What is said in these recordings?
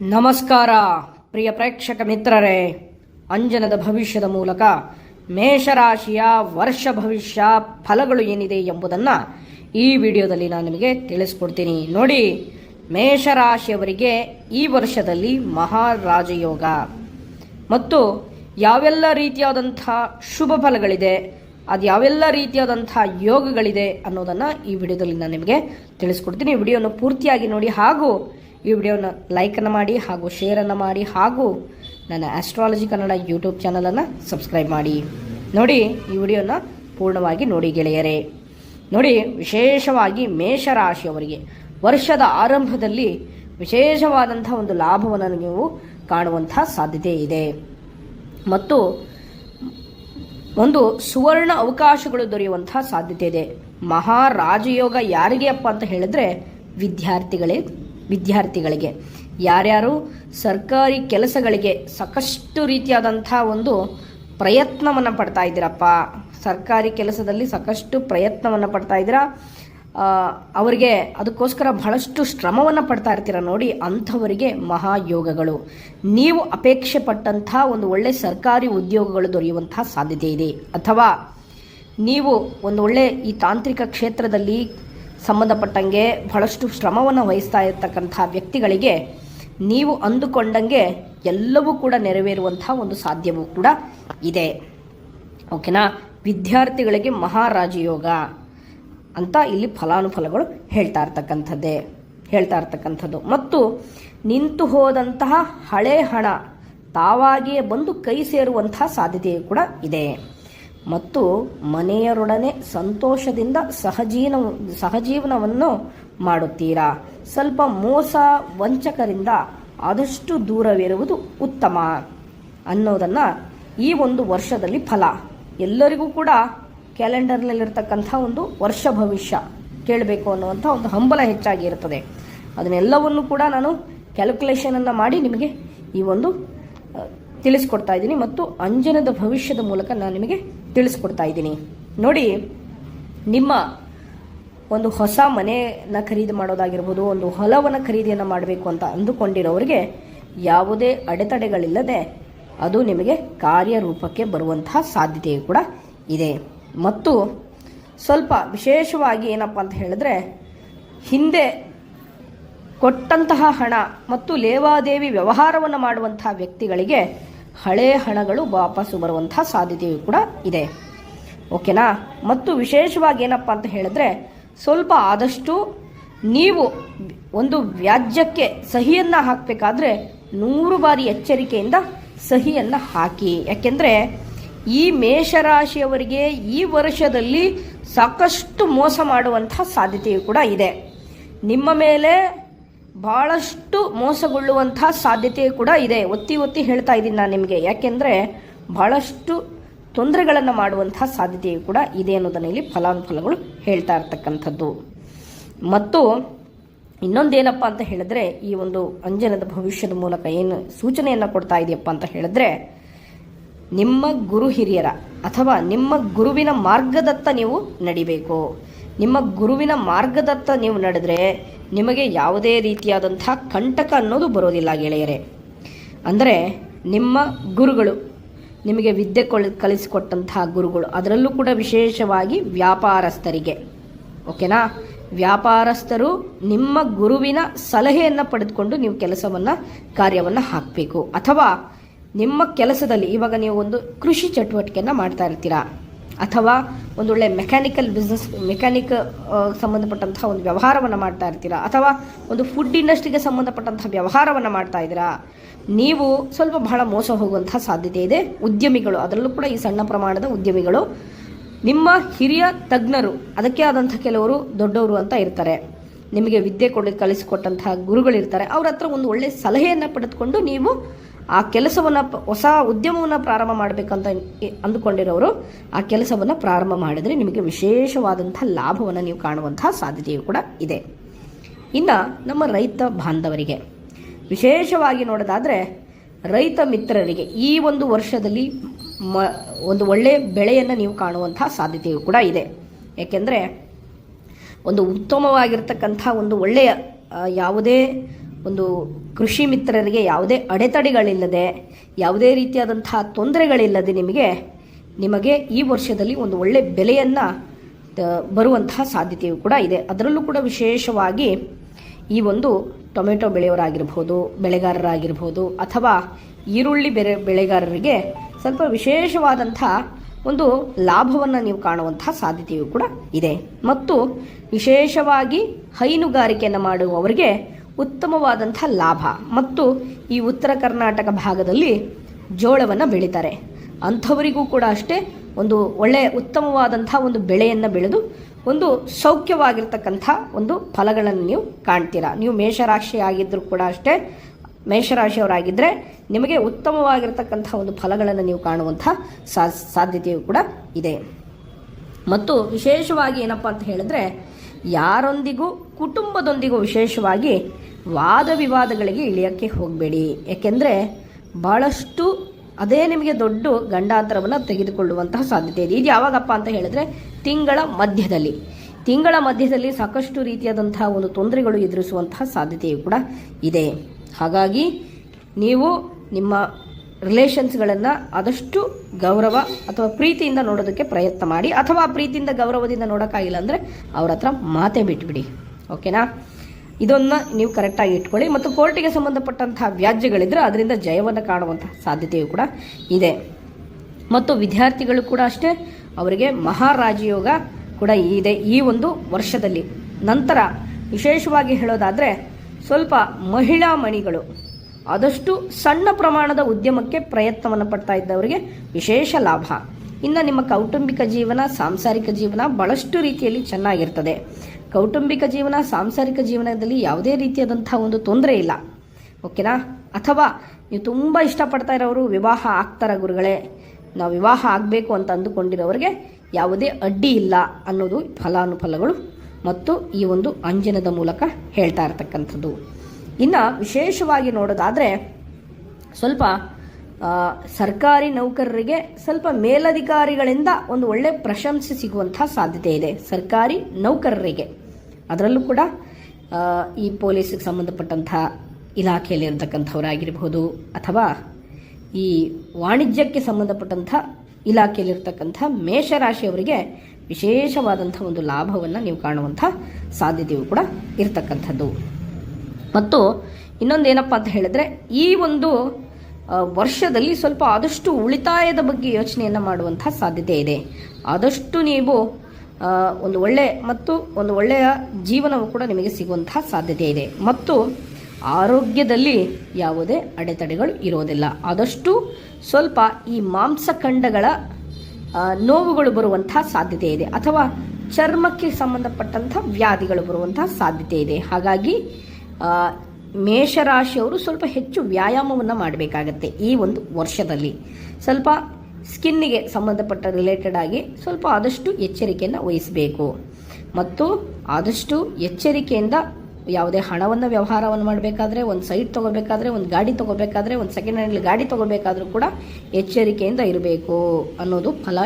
ನಮಸ್ಕಾರ, ಪ್ರಿಯ ಪ್ರೇಕ್ಷಕ ಮಿತ್ರರೇ. ಅಂಜನದ ಭವಿಷ್ಯದ ಮೂಲಕ ಮೇಷರಾಶಿಯ ವರ್ಷ ಭವಿಷ್ಯ ಫಲಗಳು ಏನಿದೆ ಎಂಬುದನ್ನು ಈ ವಿಡಿಯೋದಲ್ಲಿ ನಾನು ನಿಮಗೆ ತಿಳಿಸ್ಕೊಡ್ತೀನಿ. ನೋಡಿ, ಮೇಷರಾಶಿಯವರಿಗೆ ಈ ವರ್ಷದಲ್ಲಿ ಮಹಾರಾಜಯೋಗ. ಮತ್ತು ಯಾವೆಲ್ಲ ರೀತಿಯಾದಂಥ ಶುಭ ಫಲಗಳಿದೆ, ಅದು ಯಾವೆಲ್ಲ ರೀತಿಯಾದಂಥ ಯೋಗಗಳಿದೆ ಅನ್ನೋದನ್ನು ಈ ವಿಡಿಯೋದಲ್ಲಿ ನಾನು ನಿಮಗೆ ತಿಳಿಸ್ಕೊಡ್ತೀನಿ. ವಿಡಿಯೋನ ಪೂರ್ತಿಯಾಗಿ ನೋಡಿ. ಹಾಗೂ ಈ ವಿಡಿಯೋನ ಲೈಕನ್ನು ಮಾಡಿ ಹಾಗೂ ಶೇರನ್ನು ಮಾಡಿ ಹಾಗೂ ನನ್ನ ಆಸ್ಟ್ರಾಲಜಿ ಕನ್ನಡ ಯೂಟ್ಯೂಬ್ ಚಾನಲನ್ನು ಸಬ್ಸ್ಕ್ರೈಬ್ ಮಾಡಿ. ನೋಡಿ, ಈ ವಿಡಿಯೋನ ಪೂರ್ಣವಾಗಿ ನೋಡಿ ಗೆಳೆಯರೇ. ನೋಡಿ, ವಿಶೇಷವಾಗಿ ಮೇಷರಾಶಿಯವರಿಗೆ ವರ್ಷದ ಆರಂಭದಲ್ಲಿ ವಿಶೇಷವಾದಂಥ ಒಂದು ಲಾಭವನ್ನು ನೀವು ಕಾಣುವಂಥ ಸಾಧ್ಯತೆ ಇದೆ. ಮತ್ತು ಒಂದು ಸುವರ್ಣ ಅವಕಾಶಗಳು ದೊರೆಯುವಂತಹ ಸಾಧ್ಯತೆ ಇದೆ. ಮಹಾರಾಜಯೋಗ ಯಾರಿಗೆ ಅಪ್ಪ ಅಂತ ಹೇಳಿದ್ರೆ ವಿದ್ಯಾರ್ಥಿಗಳೇ. ವಿದ್ಯಾರ್ಥಿಗಳಿಗೆ. ಯಾರ್ಯಾರು ಸರ್ಕಾರಿ ಕೆಲಸಗಳಿಗೆ ಸಾಕಷ್ಟು ರೀತಿಯಾದಂಥ ಒಂದು ಪ್ರಯತ್ನವನ್ನು ಪಡ್ತಾ ಇದ್ದೀರಪ್ಪ. ಸರ್ಕಾರಿ ಕೆಲಸದಲ್ಲಿ ಸಾಕಷ್ಟು ಪ್ರಯತ್ನವನ್ನು ಪಡ್ತಾ ಇದ್ದೀರಾ? ಅವರಿಗೆ ಅದಕ್ಕೋಸ್ಕರ ಬಹಳಷ್ಟು ಶ್ರಮವನ್ನು ಪಡ್ತಾ ಇರ್ತೀರ ನೋಡಿ ಅಂಥವರಿಗೆ ಮಹಾಯೋಗಗಳು. ನೀವು ಅಪೇಕ್ಷೆ ಪಟ್ಟಂಥ ಒಂದು ಒಳ್ಳೆ ಸರ್ಕಾರಿ ಉದ್ಯೋಗಗಳು ದೊರೆಯುವಂತಹ ಸಾಧ್ಯತೆ ಇದೆ. ಅಥವಾ ನೀವು ಒಂದು ಒಳ್ಳೆ ಈ ತಾಂತ್ರಿಕ ಕ್ಷೇತ್ರದಲ್ಲಿ ಸಂಬಂಧಪಟ್ಟಂಗೆ ಬಹಳಷ್ಟು ಶ್ರಮವನ್ನು ವಹಿಸ್ತಾ ಇರತಕ್ಕಂಥ ವ್ಯಕ್ತಿಗಳಿಗೆ ನೀವು ಅಂದುಕೊಂಡಂಗೆ ಎಲ್ಲವೂ ಕೂಡ ನೆರವೇರುವಂತಹ ಒಂದು ಸಾಧ್ಯವೂ ಕೂಡ ಇದೆ. ಓಕೆನಾ? ವಿದ್ಯಾರ್ಥಿಗಳಿಗೆ ಮಹಾರಾಜಯೋಗ ಅಂತ ಇಲ್ಲಿ ಫಲಾನುಫಲಗಳು ಹೇಳ್ತಾ ಇರ್ತಕ್ಕಂಥದ್ದೇ, ಹೇಳ್ತಾ ಇರ್ತಕ್ಕಂಥದ್ದು. ಮತ್ತು ನಿಂತು ಹೋದಂತಹ ಹಳೆ ಹಣ ತಾವಾಗಿಯೇ ಬಂದು ಕೈ ಸೇರುವಂತಹ ಸಾಧ್ಯತೆಯೂ ಕೂಡ ಇದೆ. ಮತ್ತು ಮನೆಯರೊಡನೆ ಸಂತೋಷದಿಂದ ಸಹಜೀನ ಸಹಜೀವನವನ್ನು ಮಾಡುತ್ತೀರಾ? ಸ್ವಲ್ಪ ಮೋಸ ವಂಚಕರಿಂದ ಆದಷ್ಟು ದೂರವಿರುವುದು ಉತ್ತಮ ಅನ್ನೋದನ್ನು ಈ ಒಂದು ವರ್ಷದಲ್ಲಿ ಫಲ. ಎಲ್ಲರಿಗೂ ಕೂಡ ಕ್ಯಾಲೆಂಡರ್ನಲ್ಲಿರ್ತಕ್ಕಂಥ ಒಂದು ವರ್ಷ ಭವಿಷ್ಯ ಕೇಳಬೇಕು ಅನ್ನುವಂಥ ಒಂದು ಹಂಬಲ ಹೆಚ್ಚಾಗಿ ಇರುತ್ತದೆ. ಅದನ್ನೆಲ್ಲವನ್ನು ಕೂಡ ನಾನು ಕ್ಯಾಲ್ಕುಲೇಷನನ್ನು ಮಾಡಿ ನಿಮಗೆ ಈ ಒಂದು ತಿಳಿಸ್ಕೊಡ್ತಾ ಇದ್ದೀನಿ ಮತ್ತು ಅಂಜನದ ಭವಿಷ್ಯದ ಮೂಲಕ ನಾನು ನಿಮಗೆ ತಿಳಿಸ್ಕೊಡ್ತಾ ಇದ್ದೀನಿ. ನೋಡಿ, ನಿಮ್ಮ ಒಂದು ಹೊಸ ಮನೆಯನ್ನು ಖರೀದಿ ಮಾಡೋದಾಗಿರ್ಬೋದು, ಒಂದು ಹೊಲವನ್ನು ಖರೀದಿಯನ್ನು ಮಾಡಬೇಕು ಅಂತ ಅಂದುಕೊಂಡಿರೋರಿಗೆ ಯಾವುದೇ ಅಡೆತಡೆಗಳಿಲ್ಲದೆ ಅದು ನಿಮಗೆ ಕಾರ್ಯರೂಪಕ್ಕೆ ಬರುವಂತಹ ಸಾಧ್ಯತೆಯು ಕೂಡ ಇದೆ. ಮತ್ತು ಸ್ವಲ್ಪ ವಿಶೇಷವಾಗಿ ಏನಪ್ಪ ಅಂತ ಹೇಳಿದ್ರೆ, ಹಿಂದೆ ಕೊಟ್ಟಂತಹ ಹಣ ಮತ್ತು ಲೇವಾದೇವಿ ವ್ಯವಹಾರವನ್ನು ಮಾಡುವಂತಹ ವ್ಯಕ್ತಿಗಳಿಗೆ ಹಳೆ ಹಣಗಳು ವಾಪಸ್ಸು ಬರುವಂತಹ ಸಾಧ್ಯತೆಯೂ ಕೂಡ ಇದೆ. ಓಕೆನಾ? ಮತ್ತು ವಿಶೇಷವಾಗಿ ಏನಪ್ಪ ಅಂತ ಹೇಳಿದ್ರೆ, ಸ್ವಲ್ಪ ಆದಷ್ಟು ನೀವು ಒಂದು ವ್ಯಾಜ್ಯಕ್ಕೆ ಸಹಿಯನ್ನು ಹಾಕಬೇಕಾದ್ರೆ ನೂರು ಬಾರಿ ಎಚ್ಚರಿಕೆಯಿಂದ ಸಹಿಯನ್ನು ಹಾಕಿ. ಯಾಕೆಂದರೆ, ಈ ಮೇಷರಾಶಿಯವರಿಗೆ ಈ ವರ್ಷದಲ್ಲಿ ಸಾಕಷ್ಟು ಮೋಸ ಮಾಡುವಂತಹ ಸಾಧ್ಯತೆಯು ಕೂಡ ಇದೆ. ನಿಮ್ಮ ಮೇಲೆ ಬಹಳಷ್ಟು ಮೋಸಗೊಳ್ಳುವಂತಹ ಸಾಧ್ಯತೆ ಕೂಡ ಇದೆ. ಒತ್ತಿ ಒತ್ತಿ ಹೇಳ್ತಾ ಇದ್ದೀನಿ ನಾನು ನಿಮಗೆ. ಯಾಕೆಂದರೆ ಬಹಳಷ್ಟು ತೊಂದರೆಗಳನ್ನು ಮಾಡುವಂತಹ ಸಾಧ್ಯತೆಯು ಕೂಡ ಇದೆ ಅನ್ನೋದನ್ನು ಇಲ್ಲಿ ಫಲಾನುಫಲಗಳು ಹೇಳ್ತಾ ಇರ್ತಕ್ಕಂಥದ್ದು. ಮತ್ತು ಇನ್ನೊಂದೇನಪ್ಪ ಅಂತ ಹೇಳಿದ್ರೆ, ಈ ಒಂದು ಅಂಜನದ ಭವಿಷ್ಯದ ಮೂಲಕ ಏನು ಸೂಚನೆಯನ್ನು ಕೊಡ್ತಾ ಇದೆಯಪ್ಪ ಅಂತ ಹೇಳಿದ್ರೆ, ನಿಮ್ಮ ಗುರು ಹಿರಿಯರ ಅಥವಾ ನಿಮ್ಮ ಗುರುವಿನ ಮಾರ್ಗದತ್ತ ನೀವು ನಡಿಬೇಕು. ನಿಮ್ಮ ಗುರುವಿನ ಮಾರ್ಗದತ್ತ ನೀವು ನಡೆದ್ರೆ ನಿಮಗೆ ಯಾವುದೇ ರೀತಿಯಾದಂಥ ಕಂಟಕ ಅನ್ನೋದು ಬರೋದಿಲ್ಲ ಗೆಳೆಯರೇ. ಅಂದರೆ ನಿಮ್ಮ ಗುರುಗಳು ನಿಮಗೆ ವಿದ್ಯೆ ಕೊಳ್, ಕಲಿಸಿಕೊಟ್ಟಂತಹ ಗುರುಗಳು, ಅದರಲ್ಲೂ ಕೂಡ ವಿಶೇಷವಾಗಿ ವ್ಯಾಪಾರಸ್ಥರಿಗೆ. ಓಕೆನಾ? ವ್ಯಾಪಾರಸ್ಥರು ನಿಮ್ಮ ಗುರುವಿನ ಸಲಹೆಯನ್ನು ಪಡೆದುಕೊಂಡು ನೀವು ಕೆಲಸವನ್ನು, ಕಾರ್ಯವನ್ನು ಹಾಕಬೇಕು. ಅಥವಾ ನಿಮ್ಮ ಕೆಲಸದಲ್ಲಿ ಇವಾಗ ನೀವು ಒಂದು ಕೃಷಿ ಚಟುವಟಿಕೆಯನ್ನು ಮಾಡ್ತಾ ಇರ್ತೀರಾ. ಅಥವಾ ಒಂದೊಳ್ಳೆ ಮೆಕ್ಯಾನಿಕಲ್ ಬಿಸ್ನೆಸ್ ಮೆಕ್ಯಾನಿಕ್ ಸಂಬಂಧಪಟ್ಟಂತಹ ಒಂದು ವ್ಯವಹಾರವನ್ನು ಮಾಡ್ತಾ ಇರ್ತೀರಾ? ಅಥವಾ ಒಂದು ಫುಡ್ ಇಂಡಸ್ಟ್ರಿಗೆ ಸಂಬಂಧಪಟ್ಟಂತಹ ವ್ಯವಹಾರವನ್ನು ಮಾಡ್ತಾ ಇದ್ದೀರಾ? ನೀವು ಸ್ವಲ್ಪ ಬಹಳ ಮೋಸ ಹೋಗುವಂತಹ ಸಾಧ್ಯತೆ ಇದೆ. ಉದ್ಯಮಿಗಳು, ಅದರಲ್ಲೂ ಕೂಡ ಈ ಸಣ್ಣ ಪ್ರಮಾಣದ ಉದ್ಯಮಿಗಳು, ನಿಮ್ಮ ಹಿರಿಯ ತಜ್ಞರು, ಅದಕ್ಕೆ ಆದಂಥ ಕೆಲವರು ದೊಡ್ಡವರು ಅಂತ ಇರ್ತಾರೆ. ನಿಮಗೆ ವಿದ್ಯೆ ಕೊಡ ಕಲಿಸಿಕೊಟ್ಟಂತಹ ಗುರುಗಳಿರ್ತಾರೆ. ಅವ್ರ ಹತ್ರ ಒಂದು ಒಳ್ಳೆಯ ಸಲಹೆಯನ್ನು ಪಡೆದುಕೊಂಡು ನೀವು ಆ ಕೆಲಸವನ್ನು ಹೊಸ ಉದ್ಯಮವನ್ನು ಪ್ರಾರಂಭ ಮಾಡಬೇಕಂತ ಅಂದುಕೊಂಡಿರೋರು, ಆ ಕೆಲಸವನ್ನು ಪ್ರಾರಂಭ ಮಾಡಿದರೆ ನಿಮಗೆ ವಿಶೇಷವಾದಂಥ ಲಾಭವನ್ನು ನೀವು ಕಾಣುವಂತಹ ಸಾಧ್ಯತೆಯು ಕೂಡ ಇದೆ. ಇನ್ನು ನಮ್ಮ ರೈತ ಬಾಂಧವರಿಗೆ, ವಿಶೇಷವಾಗಿ ನೋಡೋದಾದರೆ ರೈತ ಮಿತ್ರರಿಗೆ, ಈ ಒಂದು ವರ್ಷದಲ್ಲಿ ಮ, ಒಂದು ಒಳ್ಳೆಯ ಬೆಳೆಯನ್ನು ನೀವು ಕಾಣುವಂತಹ ಸಾಧ್ಯತೆಯು ಕೂಡ ಇದೆ. ಏಕೆಂದರೆ ಒಂದು ಉತ್ತಮವಾಗಿರ್ತಕ್ಕಂಥ ಒಂದು ಒಳ್ಳೆಯ ಯಾವುದೇ ಒಂದು ಕೃಷಿ ಮಿತ್ರರಿಗೆ ಯಾವುದೇ ಅಡೆತಡೆಗಳಿಲ್ಲದೆ, ಯಾವುದೇ ರೀತಿಯಾದಂತಹ ತೊಂದರೆಗಳಿಲ್ಲದೆ ನಿಮಗೆ ನಿಮಗೆ ಈ ವರ್ಷದಲ್ಲಿ ಒಂದು ಒಳ್ಳೆ ಬೆಲೆಯನ್ನು ಬರುವಂತಹ ಸಾಧ್ಯತೆಯೂ ಕೂಡ ಇದೆ. ಅದರಲ್ಲೂ ಕೂಡ ವಿಶೇಷವಾಗಿ ಈ ಒಂದು ಟೊಮೆಟೊ ಬೆಳೆಯವರಾಗಿರ್ಬೋದು, ಬೆಳೆಗಾರರಾಗಿರ್ಬೋದು, ಅಥವಾ ಈರುಳ್ಳಿ ಬೆರೆ, ಬೆಳೆಗಾರರಿಗೆ ಸ್ವಲ್ಪ ವಿಶೇಷವಾದಂಥ ಒಂದು ಲಾಭವನ್ನು ನೀವು ಕಾಣುವಂತಹ ಸಾಧ್ಯತೆಯೂ ಕೂಡ ಇದೆ. ಮತ್ತು ವಿಶೇಷವಾಗಿ ಹೈನುಗಾರಿಕೆಯನ್ನು ಮಾಡುವವರಿಗೆ ಉತ್ತಮವಾದಂಥ ಲಾಭ. ಮತ್ತು ಈ ಉತ್ತರ ಕರ್ನಾಟಕ ಭಾಗದಲ್ಲಿ ಜೋಳವನ್ನು ಬೆಳೀತಾರೆ. ಅಂಥವರಿಗೂ ಕೂಡ ಅಷ್ಟೇ ಒಂದು ಒಳ್ಳೆಯ ಉತ್ತಮವಾದಂಥ ಒಂದು ಬೆಳೆಯನ್ನು ಬೆಳೆದು ಒಂದು ಸೌಖ್ಯವಾಗಿರ್ತಕ್ಕಂಥ ಒಂದು ಫಲಗಳನ್ನು ನೀವು ಕಾಣ್ತೀರಾ. ನೀವು ಮೇಷರಾಶಿ ಆಗಿದ್ದರೂ ಕೂಡ ಅಷ್ಟೇ ಮೇಷರಾಶಿಯವರಾಗಿದ್ದರೆ ನಿಮಗೆ ಉತ್ತಮವಾಗಿರ್ತಕ್ಕಂಥ ಒಂದು ಫಲಗಳನ್ನು ನೀವು ಕಾಣುವಂಥ ಸಾಧ್ಯತೆಯೂ ಕೂಡ ಇದೆ. ಮತ್ತು ವಿಶೇಷವಾಗಿ ಏನಪ್ಪ ಅಂತ ಹೇಳಿದ್ರೆ, ಯಾರೊಂದಿಗೂ, ಕುಟುಂಬದೊಂದಿಗೂ ವಿಶೇಷವಾಗಿ ವಾದ ವಿವಾದಗಳಿಗೆ ಇಳಿಯೋಕ್ಕೆ ಹೋಗಬೇಡಿ. ಯಾಕೆಂದರೆ ಭಾಳಷ್ಟು ಅದೇ ನಿಮಗೆ ದೊಡ್ಡ ಗಂಡಾಂತರವನ್ನು ತೆಗೆದುಕೊಳ್ಳುವಂತಹ ಸಾಧ್ಯತೆ ಇದೆ. ಇದು ಯಾವಾಗಪ್ಪ ಅಂತ ಹೇಳಿದ್ರೆ ತಿಂಗಳ ಮಧ್ಯದಲ್ಲಿ. ತಿಂಗಳ ಮಧ್ಯದಲ್ಲಿ ಸಾಕಷ್ಟು ರೀತಿಯಾದಂತಹ ಒಂದು ತೊಂದರೆಗಳು ಎದುರಿಸುವಂತಹ ಸಾಧ್ಯತೆಯು ಕೂಡ ಇದೆ. ಹಾಗಾಗಿ ನೀವು ನಿಮ್ಮ ರಿಲೇಷನ್ಸ್ಗಳನ್ನು ಆದಷ್ಟು ಗೌರವ ಅಥವಾ ಪ್ರೀತಿಯಿಂದ ನೋಡೋದಕ್ಕೆ ಪ್ರಯತ್ನ ಮಾಡಿ ಅಥವಾ ಪ್ರೀತಿಯಿಂದ ಗೌರವದಿಂದ ನೋಡೋಕ್ಕಾಗಿಲ್ಲ ಅಂದರೆ ಅವ್ರ ಹತ್ರ ಮಾತೇ ಬಿಟ್ಬಿಡಿ. ಓಕೆನಾ? ಇದನ್ನು ನೀವು ಕರೆಕ್ಟಾಗಿ ಇಟ್ಕೊಳ್ಳಿ ಮತ್ತು ಕೋರ್ಟಿಗೆ ಸಂಬಂಧಪಟ್ಟಂತಹ ವ್ಯಾಜ್ಯಗಳಿದ್ರೆ ಅದರಿಂದ ಜಯವನ್ನು ಕಾಣುವಂತಹ ಸಾಧ್ಯತೆಯೂ ಕೂಡ ಇದೆ. ಮತ್ತು ವಿದ್ಯಾರ್ಥಿಗಳು ಕೂಡ ಅಷ್ಟೇ, ಅವರಿಗೆ ಮಹಾರಾಜಯೋಗ ಕೂಡ ಇದೆ ಈ ಒಂದು ವರ್ಷದಲ್ಲಿ. ನಂತರ ವಿಶೇಷವಾಗಿ ಹೇಳೋದಾದರೆ, ಸ್ವಲ್ಪ ಮಹಿಳಾ ಮಣಿಗಳು, ಆದಷ್ಟು ಸಣ್ಣ ಪ್ರಮಾಣದ ಉದ್ಯಮಕ್ಕೆ ಪ್ರಯತ್ನವನ್ನು ಪಡ್ತಾ ಇದ್ದವರಿಗೆ ವಿಶೇಷ ಲಾಭ. ಇನ್ನು ನಿಮ್ಮ ಕೌಟುಂಬಿಕ ಜೀವನ, ಸಾಂಸಾರಿಕ ಜೀವನ ಬಹಳಷ್ಟು ರೀತಿಯಲ್ಲಿ ಚೆನ್ನಾಗಿರ್ತದೆ. ಕೌಟುಂಬಿಕ ಜೀವನ, ಸಾಂಸಾರಿಕ ಜೀವನದಲ್ಲಿ ಯಾವುದೇ ರೀತಿಯಾದಂಥ ಒಂದು ತೊಂದರೆ ಇಲ್ಲ. ಓಕೆನಾ? ಅಥವಾ ನೀವು ತುಂಬ ಇಷ್ಟಪಡ್ತಾ ಇರೋರು ವಿವಾಹ ಆಗ್ತಾರ ಗುರುಗಳೇ. ನಾವು ವಿವಾಹ ಆಗಬೇಕು ಅಂತ ಅಂದುಕೊಂಡಿರೋರಿಗೆ ಯಾವುದೇ ಅಡ್ಡಿ ಇಲ್ಲ ಅನ್ನೋದು ಫಲಾನುಫಲಗಳು ಮತ್ತು ಈ ಒಂದು ಅಂಜನದ ಮೂಲಕ ಹೇಳ್ತಾ ಇರತಕ್ಕಂಥದ್ದು. ಇನ್ನು ವಿಶೇಷವಾಗಿ ನೋಡೋದಾದರೆ ಸ್ವಲ್ಪ ಸರ್ಕಾರಿ ನೌಕರರಿಗೆ ಸ್ವಲ್ಪ ಮೇಲಧಿಕಾರಿಗಳಿಂದ ಒಂದು ಒಳ್ಳೆ ಪ್ರಶಂಸೆ ಸಿಗುವಂತಹ ಸಾಧ್ಯತೆ ಇದೆ. ಸರ್ಕಾರಿ ನೌಕರರಿಗೆ. ಅದರಲ್ಲೂ ಕೂಡ ಈ ಪೊಲೀಸ್ಗೆ ಸಂಬಂಧಪಟ್ಟಂತಹ ಇಲಾಖೆಯಲ್ಲಿರ್ತಕ್ಕಂಥವರಾಗಿರಬಹುದು ಅಥವಾ ಈ ವಾಣಿಜ್ಯಕ್ಕೆ ಸಂಬಂಧಪಟ್ಟಂಥ ಇಲಾಖೆಯಲ್ಲಿರ್ತಕ್ಕಂಥ ಮೇಷರಾಶಿಯವರಿಗೆ ವಿಶೇಷವಾದಂಥ ಒಂದು ಲಾಭವನ್ನು ನೀವು ಕಾಣುವಂಥ ಸಾಧ್ಯತೆಯು ಕೂಡ ಇರತಕ್ಕಂಥದ್ದು. ಮತ್ತು ಇನ್ನೊಂದು ಏನಪ್ಪ ಅಂತ ಹೇಳಿದ್ರೆ, ಈ ಒಂದು ವರ್ಷದಲ್ಲಿ ಸ್ವಲ್ಪ ಆದಷ್ಟು ಉಳಿತಾಯದ ಬಗ್ಗೆ ಯೋಚನೆಯನ್ನು ಮಾಡುವಂತಹ ಸಾಧ್ಯತೆ ಇದೆ. ಆದಷ್ಟು ನೀವು ಒಂದು ಒಳ್ಳೆ ಮತ್ತು ಒಂದು ಒಳ್ಳೆಯ ಜೀವನವು ಕೂಡ ನಿಮಗೆ ಸಿಗುವಂತಹ ಸಾಧ್ಯತೆ ಇದೆ. ಮತ್ತು ಆರೋಗ್ಯದಲ್ಲಿ ಯಾವುದೇ ಅಡೆತಡೆಗಳು ಇರೋದಿಲ್ಲ ಆದಷ್ಟು ಸ್ವಲ್ಪ ಈ ಮಾಂಸಖಂಡಗಳ ನೋವುಗಳು ಬರುವಂತಹ ಸಾಧ್ಯತೆ ಇದೆ. ಅಥವಾ ಚರ್ಮಕ್ಕೆ ಸಂಬಂಧಪಟ್ಟಂಥ ವ್ಯಾಧಿಗಳು ಬರುವಂತಹ ಸಾಧ್ಯತೆ ಇದೆ. ಹಾಗಾಗಿ ಮೇಷರಾಶಿಯವರು ಸ್ವಲ್ಪ ಹೆಚ್ಚು ವ್ಯಾಯಾಮವನ್ನು ಮಾಡಬೇಕಾಗತ್ತೆ ಈ ಒಂದು ವರ್ಷದಲ್ಲಿ. ಸ್ವಲ್ಪ ಸ್ಕಿನ್ನಿಗೆ ಸಂಬಂಧಪಟ್ಟ ರಿಲೇಟೆಡ್ ಆಗಿ ಸ್ವಲ್ಪ ಆದಷ್ಟು ಎಚ್ಚರಿಕೆಯನ್ನು ವಹಿಸಬೇಕು. ಮತ್ತು ಆದಷ್ಟು ಎಚ್ಚರಿಕೆಯಿಂದ ಯಾವುದೇ ಹಣವನ್ನು, ವ್ಯವಹಾರವನ್ನು ಮಾಡಬೇಕಾದ್ರೆ, ಒಂದು ಸೈಟ್ ತೊಗೋಬೇಕಾದ್ರೆ, ಒಂದು ಗಾಡಿ ತೊಗೋಬೇಕಾದ್ರೆ, ಒಂದು ಸೆಕೆಂಡ್ ಹ್ಯಾಂಡ್ ಗಾಡಿ ತೊಗೋಬೇಕಾದ್ರೂ ಕೂಡ ಎಚ್ಚರಿಕೆಯಿಂದ ಇರಬೇಕು ಅನ್ನೋದು ಫಲ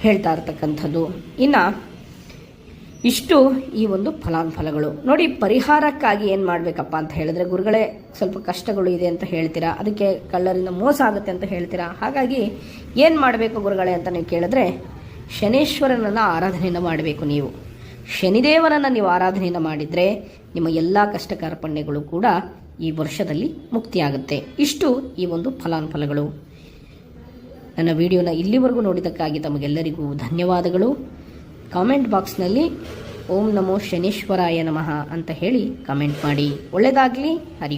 ಹೇಳ್ತಾ ಇರ್ತಕ್ಕಂಥದ್ದು. ಇನ್ನು ಇಷ್ಟು ಈ ಒಂದು ಫಲಾನುಫಲಗಳು. ನೋಡಿ, ಪರಿಹಾರಕ್ಕಾಗಿ ಏನು ಮಾಡಬೇಕಪ್ಪ ಅಂತ ಹೇಳಿದ್ರೆ, ಗುರುಗಳೇ, ಸ್ವಲ್ಪ ಕಷ್ಟಗಳು ಇದೆ ಅಂತ ಹೇಳ್ತೀರಾ? ಅದಕ್ಕೆ ಕಳ್ಳರಿಂದ ಮೋಸ ಆಗುತ್ತೆ ಅಂತ ಹೇಳ್ತೀರಾ? ಹಾಗಾಗಿ ಏನು ಮಾಡಬೇಕು ಗುರುಗಳೇ ಅಂತ ನೀವು ಕೇಳಿದ್ರೆ, ಶನೇಶ್ವರನನ್ನು ಆರಾಧನೆಯನ್ನು ಮಾಡಬೇಕು ನೀವು. ಶನಿದೇವನನ್ನು ನೀವು ಆರಾಧನೆಯನ್ನು ಮಾಡಿದರೆ, ನಿಮ್ಮ ಎಲ್ಲ ಕಷ್ಟ ಕಾರ್ಪಣ್ಯಗಳು ಕೂಡ ಈ ವರ್ಷದಲ್ಲಿ ಮುಕ್ತಿಯಾಗುತ್ತೆ. ಇಷ್ಟು ಈ ಒಂದು ಫಲಾನುಫಲಗಳು. ನನ್ನ ವಿಡಿಯೋನ ಇಲ್ಲಿವರೆಗೂ ನೋಡಿದ್ದಕ್ಕಾಗಿ ತಮಗೆಲ್ಲರಿಗೂ ಧನ್ಯವಾದಗಳು. ಕಾಮೆಂಟ್ ಬಾಕ್ಸ್ನಲ್ಲಿ ಓಂ ನಮೋ ಶನೀಶ್ವರಾಯ ನಮಃ ಅಂತ ಹೇಳಿ ಕಾಮೆಂಟ್ ಮಾಡಿ. ಒಳ್ಳೆಯದಾಗಲಿ ಹರಿ